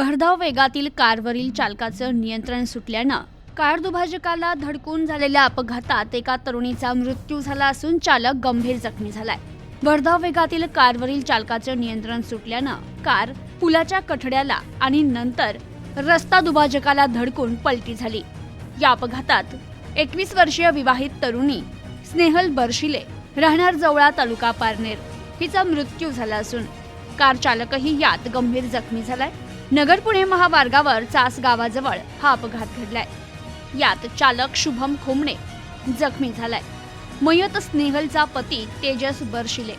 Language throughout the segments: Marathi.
भरधाव वेगातील कारवरील चालकाचं नियंत्रण सुटल्यानं कार दुभाजकाला धडकून झालेल्या अपघातात एका तरुणीचा मृत्यू झाला असून चालक गंभीर जखमी झालाय. भरधाव वेगातील कारवरील चालकाचं नियंत्रण सुटल्यानं कार पुलाच्या कठड्याला आणि नंतर रस्ता दुभाजकाला धडकून पलटी झाली. या अपघातात एकवीस वर्षीय विवाहित तरुणी स्नेहल बर्शिले राहणार जवळा तालुका पारनेर. हिचा मृत्यू झाला असून कार चालकही यात गंभीर जखमी झालाय. नगर पुणे महामार्गावर चास गावाजवळ हा अपघात घडलाय. यात चालक शुभम खोमणे जखमी झालाय. मयत स्नेहलचा पती तेजस बर्शिले.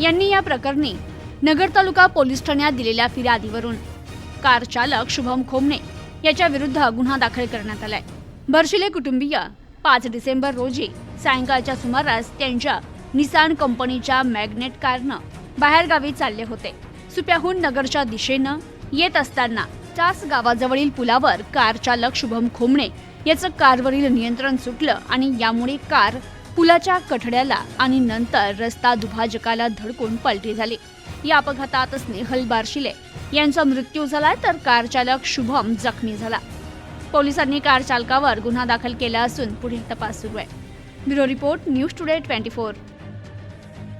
यांनी या प्रकरणी नगर तालुका पोलीस ठाण्यात दिलेल्या फिर्यादीवरून कार चालक शुभम खोमणे याच्या विरुद्ध गुन्हा दाखल करण्यात आलाय. बर्शिले कुटुंबीय पाच डिसेंबर रोजी सायंकाळच्या सुमारास त्यांच्या निसान कंपनीच्या मॅग्नेट कारनं बाहेरगावी चालले होते. सुप्याहून नगरच्या दिशेनं येत असताना चास गावाजवळील पुलावर कार चालक शुभम खोमणे याचं कारवरील नियंत्रण सुटलं आणि यामुळे कार पुलाच्या कठड्याला आणि नंतर रस्ता दुभाजकाला धडकून पलटी झाली. या अपघातात स्नेहल बारशिले यांचा मृत्यू झाला तर कार चालक शुभम जखमी झाला. पोलिसांनी कार चालकावर गुन्हा दाखल केला असून पुढील तपास सुरू आहे. Bureau report news today twenty four.